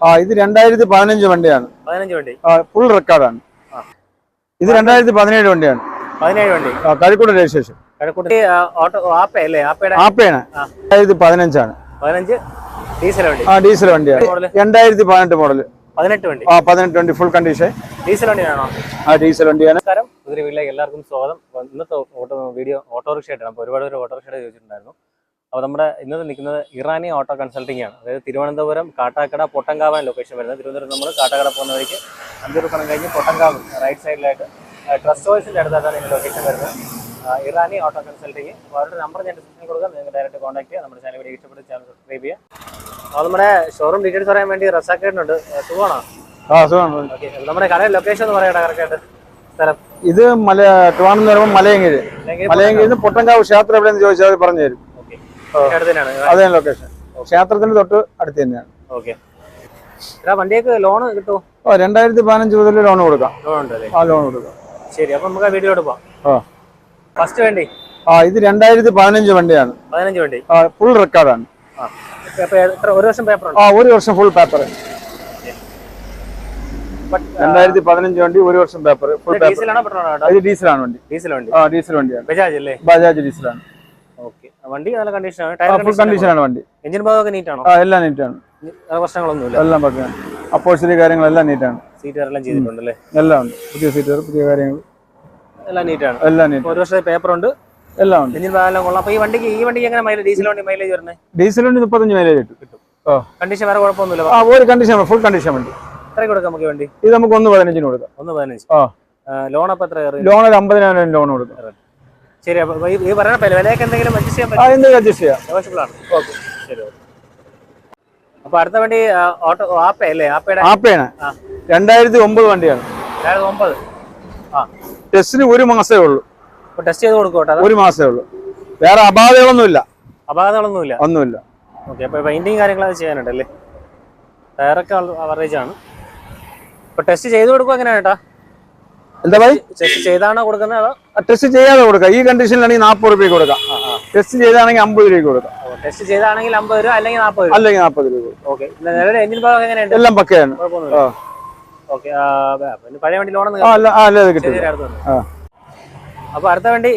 ആ ഇത് രണ്ടായിരത്തി പതിനഞ്ച് വണ്ടിയാണ്. പതിനഞ്ച് വണ്ടി. ഫുൾ റെക്കോർഡാണ്. ഇത് രണ്ടായിരത്തി പതിനേഴ് വണ്ടിയാണ്. പതിനേഴ് വണ്ടി. രജിസ്ട്രേഷൻ. ആപ്പയാണ്. രണ്ടായിരത്തി പതിനഞ്ചാണ് പതിനഞ്ച് ഡീസൽ വണ്ടി. ആ ഡീസൽ വണ്ടിയാണ്. രണ്ടായിരത്തി പതിനെട്ട് മോഡൽ പതിനെട്ട് വണ്ടി. ആ പതിനെട്ട് വണ്ടി ഫുൾ കണ്ടീഷൻ ഡീസൽ വണ്ടിയാണോ? ആ ഡീസൽ വണ്ടിയാണ്. നമസ്കാരം. പുതിയ വീട്ടിലേക്ക് എല്ലാവർക്കും സ്വാഗതം. ഇന്നത്തെ ഓട്ടോ വീഡിയോ ഓട്ടോറിക്ഷ ആയിട്ടാണ് അപ്പോൾ ഒരുപാട് പേര് ഓട്ടോറിക്ഷയുടെ ചോദിച്ചിട്ടുണ്ടായിരുന്നു. അപ്പോൾ നമ്മുടെ ഇന്നത്തെ നിൽക്കുന്നത് ഇറാനി ഓട്ടോ കൺസൾട്ടിംഗ് ആണ്. അതായത് തിരുവനന്തപുരം കാട്ടാക്കട പൊട്ടങ്കാവാൻ ലൊക്കേഷൻ വരുന്നത്. തിരുവനന്തപുരം നമ്മൾ കാട്ടാക്കട പോകുന്ന വഴിക്ക് സ്ഥലം കഴിഞ്ഞ് പൊട്ടങ്കാവ് റൈറ്റ് സൈഡിലായിട്ട് ട്രസ്റ്റ് ഓയിസിന്റെ അടുത്തായിട്ടാണ് ഇതിന്റെ ലൊക്കേഷൻ വരുന്നത്. ഇറാനി ഓട്ടോ കൺസൾട്ടിങ് അപ്പോൾ അവരുടെ നമ്പർ ഞാൻ ഡിസ്ക്രിപ്ഷനിൽ കൊടുക്കാം. നിങ്ങൾക്ക് ഡയറക്റ്റ് കോൺടാക്ട് ചെയ്യാം. നമ്മുടെ ചാനൽ വീഡിയോ ഇഷ്ടപ്പെട്ട് ചാനൽ സബ്സ്ക്രൈബ് ചെയ്യുക അപ്പോൾ നമ്മുടെ ഷോറൂം ഡീറ്റെയിൽസ് പറയാൻ വേണ്ടി റസാക്കേട്ടുണ്ട് സുഖമാണോ? ആ സുഖമാണ്. ഓക്കെ നമ്മുടെ കടയിൽ ലൊക്കേഷൻ എന്ന് പറയട്ടെ കറക്റ്റായിട്ട് സ്ഥലം. ഇത് മല ട്രിവാണെന്ന് പറയുമ്പോൾ മലയങ്കിഴ് മലയങ്കിഴിന്ന് പൊട്ടങ്കാവ് ക്ഷേത്രം എവിടെയെന്ന് ചോദിച്ചാൽ പറഞ്ഞു തരും. അതേ ലൊക്കേഷൻ ക്ഷേത്രത്തിന് തൊട്ട് അടുത്ത് തന്നെയാണ്. ഓക്കെ വണ്ടിയൊക്കെ ലോൺ കിട്ടുമോ ഓ രണ്ടായിരത്തി പതിനഞ്ച് മുതൽ ലോൺ കൊടുക്കാം. ആ ലോൺ കൊടുക്കാം. ശരി അപ്പൊ നമുക്ക് വീഡിയോട് പോവാം. ഫസ്റ്റ് വണ്ടി? ആ ഇത് രണ്ടായിരത്തി പതിനഞ്ച് വണ്ടിയാണ്. പതിനഞ്ച് വണ്ടി. ആ ഫുൾ റെക്കോർഡാണ് ഒരു വർഷം പേപ്പർ ആ ഒരു വർഷം ഫുൾ പേപ്പർ രണ്ടായിരത്തി പതിനഞ്ച് വണ്ടി ഒരു വർഷം പേപ്പർ ഫുൾ പേപ്പർ ഡീസലാണോ വണ്ടി. ഡീസൽ വണ്ടി. ആ ഡീസൽ വണ്ടിയാണ്. ബജാജ് അല്ലേ? ബജാജ് ഡീസലാണ്. വണ്ടി നല്ല കണ്ടീഷനാണ് ടയർ ഫുൾ കണ്ടീഷനാണ് വണ്ടി. എഞ്ചിൻ ഭാഗമൊക്കെ നീറ്റാണോ ആ എല്ലാം നീറ്റാണ് പ്രശ്നങ്ങളൊന്നുമില്ല. എല്ലാം അപ്പോഴ്സറി കാര്യങ്ങളെല്ലാം നീറ്റാണ് സീറ്റ് എല്ലാം ചെയ്തിട്ടുണ്ടല്ലേ? എല്ലാം ഉണ്ട്. പുതിയ കാര്യങ്ങൾ. എല്ലാം നീറ്റാണ് എല്ലാം നീറ്റ് ഒരു വർഷത്തെ പേപ്പർ ഉണ്ട്. എല്ലാം ഉണ്ട്. എഞ്ചിൻ ഭാഗം കൊള്ളാം. അപ്പോൾ ഈ വണ്ടിക്ക് ഈ വണ്ടിക്ക് എങ്ങനെ മൈലേജ് ഡീസൽ വണ്ടി മൈലേജ് വരുന്നത്? ഡീസൽ വണ്ടി മുപ്പത്തഞ്ച് മൈലേജ് കിട്ടും. ഓ കണ്ടീഷൻ വേറെ കുഴപ്പമൊന്നുമില്ല ആ ഒരു കണ്ടീഷൻ ഫുൾ കണ്ടീഷൻ വണ്ടി എത്ര കൊടുക്കാം നമുക്ക് വണ്ടി? ഇത് നമുക്ക് ഒന്ന് പതിനഞ്ചിന് കൊടുക്കാം. ഒന്ന് പതിനഞ്ച്. ആ. ലോൺ അപ്പൊ എത്ര ലോൺ ഒരു അമ്പതിനായിരം ലോൺ കൊടുക്കാം. ശരി അപ്പൊ ഈ- പറയുന്ന വിലയൊക്കെ എന്തെങ്കിലും അഡ്ജസ്റ്റ് ചെയ്യാൻ പറ്റും എന്തെങ്കിലും അഡ്ജസ്റ്റ് ചെയ്യാം. നെഗോഷ്യബിൾ ആണ്. ഓക്കെ. ശരി അപ്പൊ അടുത്ത വണ്ടി ഓട്ടോ ആപ്പ അല്ലേ? ആപ്പയുടെ? ആപ്പയാണ്. രണ്ടായിരത്തി ഒമ്പത് വണ്ടിയാണ്. രണ്ടായിരത്തി ഒമ്പത് ആ. ടെസ്റ്റിന് ഒരു മാസമേ ഉള്ളൂ. ടെസ്റ്റ് ചെയ്ത് കൊടുക്കും കേട്ടോ ഒരു മാസമേ ഉള്ളൂ. വേറെ അപാധകളൊന്നുമില്ല അപകടങ്ങളൊന്നുമില്ല ഒന്നുമില്ല. ഓക്കെ അപ്പൊ പെയിന്റിങ് കാര്യങ്ങളൊക്കെ ചെയ്യാനുണ്ടല്ലേ? ടയറൊക്കെ അവറേജ് ആണ്. അപ്പൊ ടെസ്റ്റ് ചെയ്ത് കൊടുക്കും എങ്ങനെയാണ് കേട്ടാ എന്താ ഭായി ടെസ്റ്റ് ചെയ്താണോ കൊടുക്കുന്നത് അതോ? ടെസ്റ്റ് ചെയ്യാതെ കൊടുക്കാം. ഈ കണ്ടീഷനിലാണെങ്കിൽ നാൽപ്പത് രൂപയ്ക്ക് കൊടുക്കാം. ടെസ്റ്റ് ചെയ്താണെങ്കിൽ അമ്പത് രൂപയ്ക്ക് കൊടുക്കാം. ടെസ്റ്റ് ചെയ്താണെങ്കിൽ അമ്പത് രൂപ അല്ലെങ്കിൽ നാൽപ്പത് രൂപ. അല്ലെങ്കിൽ നാൽപ്പത് രൂപ ഓക്കെ നിലവിലെ എഞ്ചിൻ ഭാഗം എങ്ങനെയുണ്ട്? എല്ലാം പക്കയാണ്. ഓക്കെ പഴയ വണ്ടി ലോൺ അല്ല കിട്ടും അപ്പൊ അടുത്ത വണ്ടി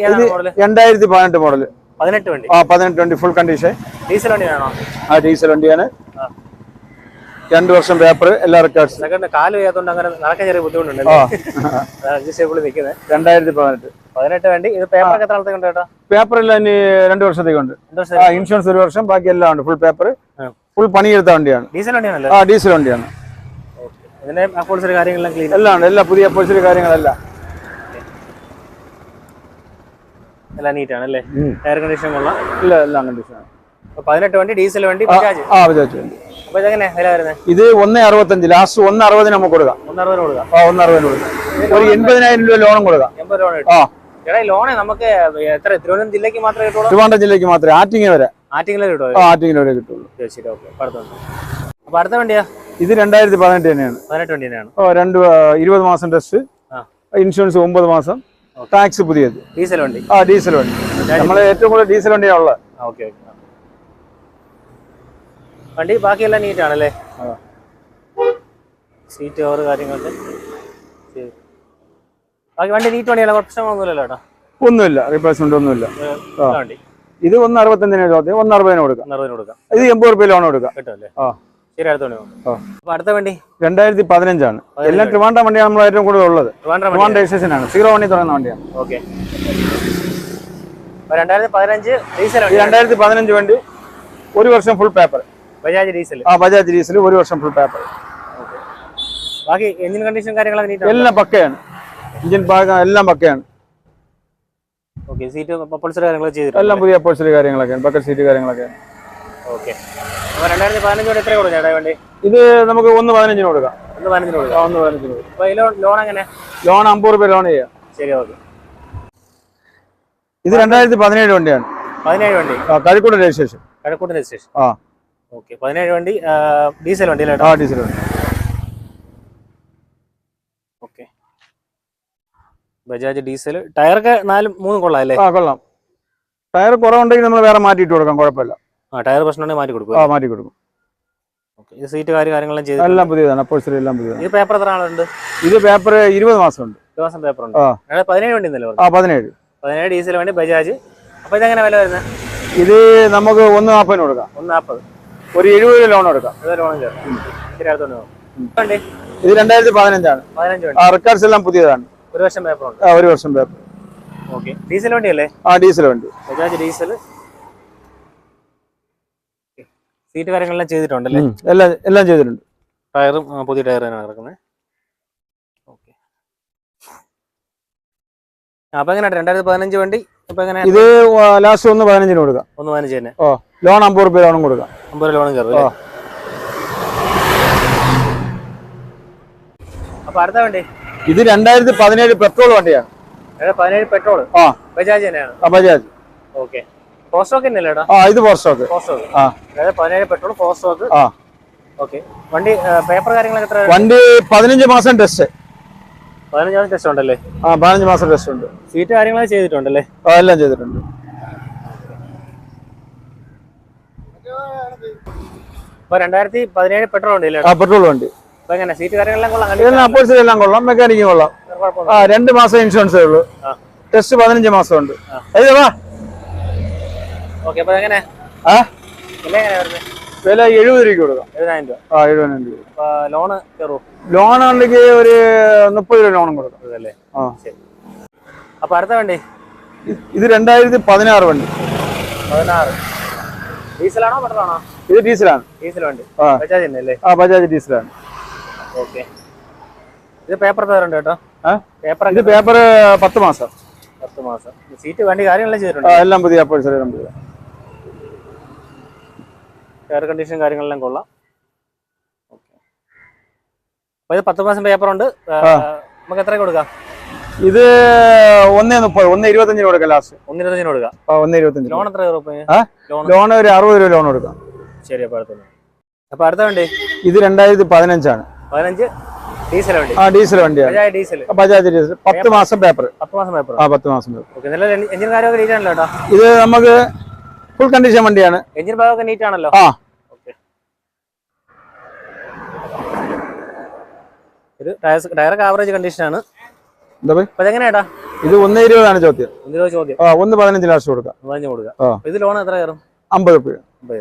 രണ്ടായിരത്തി പതിനെട്ട് മോഡൽ പതിനെട്ട് വണ്ടി. ആ പതിനെട്ട് വണ്ടി ഫുൾ കണ്ടീഷൻ ഡീസൽ വണ്ടിയാണോ? ആ ഡീസൽ വണ്ടിയാണ്. രണ്ട് വർഷം പേപ്പർ എല്ലാ റെക്കോർഡ്സ് കാൽ ചെയ്യാത്തോണ്ട് അങ്ങനെ നടക്കാൻ ചെറിയ ബുദ്ധിമുട്ടുണ്ട് നിൽക്കുന്നത് രണ്ടായിരത്തി പതിനെട്ട്. പതിനെട്ട് വേണ്ടി. ഇത് പേപ്പർ എത്ര നാളത്തേക്ക് ഉണ്ട് പേപ്പർ എല്ലാം ഇനി രണ്ട് വർഷത്തേക്കുണ്ട് ഇൻഷുറൻസ് ഒരു വർഷം ബാക്കി എല്ലാം ഉണ്ട്. Full paper. ഫുൾ പണിയെടുത്ത വണ്ടിയാണ്. ഡീസൽ വണ്ടിയാണല്ലോ? ആ ഡീസൽ വണ്ടിയാണ്. ഇതിന്റെ അപ്പോൾസറി കാര്യങ്ങളെല്ലാം ക്ലീൻ എല്ലാം ഉണ്ട്. എല്ലാ പുതിയ അപ്പോഴ്സറി കാര്യങ്ങളെല്ലാം. എല്ലാം നീറ്റ് ആണ് അല്ലേ? എയർ കണ്ടീഷൻ ഉള്ള. എല്ലാം എല്ലാം അപ്പൊ പതിനെട്ട് വണ്ടി ഡീസൽ വണ്ടി ബജാജ് ആ ബജാജ് വണ്ടി. ഇത് ഒന്ന് അറുപത്തഞ്ച് ലാസ്റ്റ് ഒന്ന് അറുപതിന് നമുക്ക് കൊടുക്കാം. ആ ഒന്ന് അറുപതിന് കൊടുക്കാം. ഒരു എൺപതിനായിരം രൂപ ലോണും കൊടുക്കാം. ആ. നമുക്ക് എത്ര? തിരുവനന്തപുരം ജില്ലക്ക് മാത്രമേ കിട്ടുള്ളൂ? ട്രിവാൻഡ്രം ജില്ലക്ക് മാത്രമേ വരെ. വരെ കിട്ടുള്ളൂ. ശരി ഓക്കെ. അപ്പൊ അടുത്ത വണ്ടിയാ? ഇത് രണ്ടായിരത്തി പതിനെട്ട് തന്നെയാണ്. പതിനെട്ട് വണ്ടി തന്നെയാണ്. ഓ രണ്ട് ഇരുപത് മാസം ടെസ്റ്റ്. ഇൻഷുറൻസ് ഒമ്പത് മാസം. ടാക്സ് പുതിയത്. ഡീസൽ വണ്ടി. ആ ഡീസൽ വണ്ടി. നമ്മൾ ഏറ്റവും കൂടുതൽ ഡീസൽ വണ്ടിയാണ് ഉള്ളത്. Okay okay. വണ്ടി ബാക്കിയെല്ലാം നീറ്റ് ആണല്ലേ? സീറ്റ് കവർ കാര്യങ്ങളൊക്കെ. ബാക്കി വണ്ടി നീറ്റ് വണ്ടിയല്ല പ്രശ്നങ്ങളൊന്നുമില്ലല്ലോ കേട്ടോ ഒന്നുമില്ല റീപ്ലേസ്മെന്റ് ഒന്നുമില്ല. വണ്ടി. ഇത് ഒന്ന് അറുപത്തഞ്ചിന് ചോദ്യം ഒന്ന് അറുപതിന് കൊടുക്കാം. കൊടുക്കാം. ഇത് എൺപത് റുപ്യ ലോൺ കൊടുക്കാം. കേട്ടല്ലേ ആ. അടുത്ത വണ്ടി രണ്ടായിരത്തി പതിനഞ്ചാണ്. എല്ലാം ട്രിവാൻഡ്രം വണ്ടിയാണ് നമ്മൾ ഏറ്റവും കൂടുതൽ ഉള്ളത്. ട്രിവാൻഡ്രം രജിസ്ട്രേഷൻ ആണ് സീറോ വണ്ടി തുടങ്ങുന്ന വണ്ടിയാണ്. ഓക്കെ. രണ്ടായിരത്തി പതിനഞ്ച് രണ്ടായിരത്തി പതിനഞ്ച് വണ്ടി ഒരു വർഷം ഫുൾ പേപ്പർ ബജാജ് ഡീസൽ. ആ ബജാജ് ഡീസൽ ഒരു വർഷം ഫുൾ പേപ്പർ ബാക്കി എഞ്ചിൻ കണ്ടീഷൻ കാര്യങ്ങളൊക്കെ എല്ലാം പക്കയാണ്. എഞ്ചിൻ ഭാഗം എല്ലാം പക്കയാണ്. ഓക്കെ സീറ്റ് അപ്പോൾസറി കാര്യങ്ങളൊക്കെ ചെയ്തിട്ടുണ്ട്. എല്ലാം പുതിയ അപ്പോൾസറി കാര്യങ്ങളൊക്കെയാണ് ബക്കറ്റ് സീറ്റ് കാര്യങ്ങളൊക്കെയാണ്. ഓക്കെ. അപ്പോൾ രണ്ടായിരത്തി പതിനഞ്ചോട് എത്ര കൊടുക്കും ചേട്ടാ വേണ്ടി? ഇത് നമുക്ക് ഒന്ന് പതിനഞ്ചിന് കൊടുക്കാം. ഒന്ന് പതിനഞ്ചിന് കൊടുക്കാം. ഒന്ന് പതിനഞ്ചിന് കൊടുക്കാം. അപ്പോൾ ലോൺ ലോൺ എങ്ങനെ? ലോൺ അമ്പത് റുപ്യ ലോൺ ചെയ്യാം. ശരി ഓക്കെ. ഇത് രണ്ടായിരത്തി പതിനേഴ് വണ്ടിയാണ്. പതിനേഴ് വണ്ടി. ആ കരിക്കൂട് രജിസ്ട്രേഷൻ. കഴക്കൂട്ട് രജിസ്ട്രേഷൻ. ആ. ഓക്കെ പതിനേഴ് വണ്ടി ഡീസൽ വണ്ടി അല്ലേ ആ ഡീസൽ വണ്ടി. ഓക്കെ. ബജാജ് ഡീസൽ. ടയറൊക്കെ നാല് മൂന്ന് കൊള്ളാം അല്ലേ? ആ കൊള്ളാം. ടയർ കുറവുണ്ടെങ്കിൽ നമ്മൾ വേറെ മാറ്റിയിട്ട് കൊടുക്കാം കുഴപ്പമില്ല. ആ ടയർ പ്രശ്നമുണ്ടെങ്കിൽ മാറ്റി കൊടുക്കും ആ മാറ്റി കൊടുക്കും. ഇത് സീറ്റ് കാര്യം കാര്യങ്ങളെല്ലാം ചെയ്തു എല്ലാം പുതിയതാണ് അപ്പോഴ്സറി എല്ലാം പുതിയതാണ്. ഈ പേപ്പർ എത്ര ആളുണ്ട് ഇത് പേപ്പർ ഇരുപത് മാസം ഉണ്ട് ഇരുപത് മാസം പേപ്പർ ഉണ്ട്. പതിനേഴ് വണ്ടി ഇന്നല്ലേ ആ പതിനേഴ്. പതിനേഴ് ഡീസൽ വണ്ടി ബജാജ്. അപ്പൊ ഇതെങ്ങനെ വില വരുന്നത്? ഇത് നമുക്ക് ഒന്ന് നാൽപ്പതിന് കൊടുക്കാം. ഒന്ന് നാൽപ്പത്. ഒരു എഴുപത് രൂപ ലോൺ എടുക്കാം ഇത് രണ്ടായിരത്തി പതിനഞ്ചാണ് വണ്ടി റെക്കോർഡ്സ് എല്ലാം പുതിയതാണ്. ഒരു വർഷം പേപ്പർ ഒരു വർഷം പേപ്പർ ഡീസൽ വണ്ടിയല്ലേ ആ ഡീസൽ വണ്ടി. ഡീസൽ സീറ്റ് കാര്യങ്ങളെല്ലാം ചെയ്തിട്ടുണ്ടല്ലേ എല്ലാം എല്ലാം ചെയ്തിട്ടുണ്ട്. ടയറും പുതിയ ടയർ തന്നെയാണ് കിടക്കുന്നത് ഓക്കെ അപ്പൊ എങ്ങനെയാണ് രണ്ടായിരത്തി പതിനഞ്ച് വണ്ടി അപ്പൊ എങ്ങനെയാണ്? ഇത് ലാസ്റ്റ് ഒന്ന് പതിനഞ്ചിന് കൊടുക്കാം. ഒന്ന് പതിനഞ്ച് തന്നെ. ഓ. ലോൺ അമ്പത് റുപ്യ ലോണും കൊടുക്കാം. അമ്പത് രൂപ ലോണും കയറും. അപ്പൊ അടുത്ത വണ്ടി. ഇത് രണ്ടായിരത്തി പതിനേഴ് പെട്രോൾ വണ്ടിയാണ് പതിനേഴ് പെട്രോൾ. ആ. ബജാജ് തന്നെയാണ്. ആ ബജാജ്. ഓക്കെ. ഫോർ സ്റ്റോക്ക് ആ ഇത് ഫോർ സ്റ്റോക്ക് ഫോർ സ്റ്റോക്ക് ആ. അതായത് പതിനേഴ് പെട്രോൾ ഫോർ സ്റ്റോക്ക് ആ. ഓക്കെ. വണ്ടി പേപ്പർ കാര്യങ്ങളൊക്കെ എത്ര വണ്ടി പതിനഞ്ച് മാസം ടെസ്റ്റ് പതിനഞ്ചാം ടെസ്റ്റ് ഉണ്ടല്ലേ? ആ പതിനഞ്ച് മാസം ടെസ്റ്റ് ഉണ്ട്. സീറ്റ് കാര്യങ്ങളൊക്കെ ചെയ്തിട്ടുണ്ടല്ലേ? ആ എല്ലാം ചെയ്തിട്ടുണ്ട്. രണ്ടായിരത്തി പതിനേഴ് പെട്രോൾ വണ്ടി ആ പെട്രോൾ വണ്ടി. സീറ്റ് കാര്യങ്ങളെല്ലാം എല്ലാം കൊള്ളാം മെക്കാനിക്കും കൊള്ളാം. ആ രണ്ട് മാസം ഇൻഷുറൻസേ ഉള്ളൂ. ടെസ്റ്റ് പതിനഞ്ച് മാസം ഉണ്ട് വില എഴുപത് രൂപയ്ക്ക് കൊടുക്കാം. എഴുപതിനായിരം രൂപ. ആ എഴുപതിനായിരം രൂപ. ലോണ് കയറുമോ ലോൺ ഉണ്ടെങ്കിൽ ഒരു മുപ്പത് രൂപ ലോണും കൊടുക്കാം. അതല്ലേ? ആ. ശരി. അപ്പൊ അടുത്ത വണ്ടി? ഇത് ഇത് രണ്ടായിരത്തി പതിനാറ് വണ്ടി. പതിനാറ്. ഡീസലാണോ പെട്രോളാണോ? ഇത് ഡീസലാണ്. ഡീസൽ വണ്ടി ബജാജ് അല്ലേ ആ ബജാജ് ഡീസലാണ്. ഓക്കെ. ഇത് പേപ്പർ തരുന്നുണ്ട് കേട്ടോ? പേപ്പർ ഇത് പേപ്പർ പത്ത് മാസം. പത്ത് മാസം. സീറ്റ് വണ്ടി കാര്യങ്ങളെല്ലാം ചെയ്തിട്ടുണ്ട്? എല്ലാം പുതിയ അപ്പോൾ എല്ലാം പുതിയ എയർ കണ്ടീഷൻ കാര്യങ്ങളെല്ലാം കൊള്ളാം. അപ്പൊ ഇത് പത്ത് മാസം പേപ്പർ ഉണ്ട് നമുക്ക് എത്ര കൊടുക്കാം? ഇത് ഒന്നേ മുപ്പത് ഒന്ന് ഇരുപത്തഞ്ചിന് കൊടുക്കാം ലാസ്റ്റ്. ഒന്നിരുപത്തഞ്ചിന് കൊടുക്കാം. ആ ഒന്ന് ഇരുപത്തഞ്ചിന് ലോൺ എത്ര ലോൺ. ഒരു അറുപത് രൂപ ലോൺ കൊടുക്കാം. ശരി അപ്പൊ അടുത്ത അപ്പൊ അടുത്ത വണ്ടി? ഇത് രണ്ടായിരത്തി പതിനഞ്ചാണ്. പതിനഞ്ച്? ഡീസൽ വണ്ടി. ആ ഡീസൽ വണ്ടിയാണ് ബജാജ് ഡീസൽ. ആ, ബജാജ് ഡീസൽ. പത്ത് മാസം പേപ്പർ പത്ത് മാസം പേപ്പർ ആ പത്ത് മാസം പേപ്പർ എഞ്ചിൻ കാര്യമൊക്കെ നീറ്റ് ആണല്ലോ കേട്ടോ. ഇത് നമുക്ക് ഫുൾ കണ്ടീഷൻ വണ്ടിയാണ്. എഞ്ചിൻ ഭാഗമൊക്കെ നീറ്റ് ആണല്ലോ. ആ. ഒരു ടയറൊക്കെ ആവറേജ് അപ്പൊ എങ്ങനെയാട്ടാ ഇത് ഒന്ന് ഇരുപതാണ് ചോദ്യം. ചോദ്യം. ആ ഒന്ന് പതിനഞ്ച് ലാസ്റ്റ് കൊടുക്കാം ഇത് ലോൺ എത്ര കയറും? അമ്പത് രൂപ അമ്പത്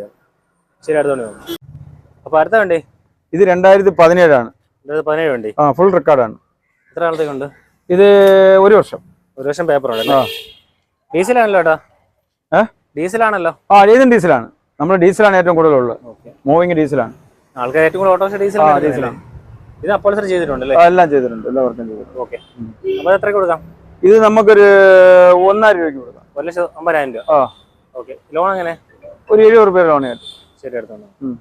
ശരി അടുത്ത വണ്ടി നോക്കാം. അപ്പൊ അടുത്ത വണ്ടി? ഇത് രണ്ടായിരത്തി പതിനേഴാണ് പതിനേഴ് വണ്ടി. ആ ഫുൾ റെക്കോർഡാണ് എത്ര കാലത്തേക്കുണ്ട് ഇത് ഒരു വർഷം. ഒരു വർഷം പേപ്പർ ഡീസലാണല്ലോ ഏട്ടാ. ഡീസലാണല്ലോ. ആ ഏതും ഡീസലാണ്. നമ്മൾ ഡീസലാണ് ഏറ്റവും കൂടുതലുള്ളത്. മൂവിങ് ഡീസലാണ്. ആൾക്കാർ ഏറ്റവും കൂടുതൽ ഓട്ടോ ഡീസൽ ആ, ഡീസലാണ്. ഇത് അപ്പോൾ ചെയ്തിട്ടുണ്ടല്ലേ? ആ, എല്ലാം ചെയ്തിട്ടുണ്ട്. എല്ലാ വർക്കും ചെയ്തിട്ടുണ്ട്. ഓക്കെ. എത്ര കൊടുക്കാം? ഇത് നമുക്കൊരു ഒന്നായിരം രൂപയ്ക്ക് കൊടുക്കാം. ഒരു ലക്ഷം അമ്പതിനായിരം രൂപ. ആ. ഓക്കെ. ലോൺ എങ്ങനെ? ഒരു എഴുപത് റുപ്യ ലോൺ ആയിട്ട്. ശരി എടുത്തോണ്ട് ഉം.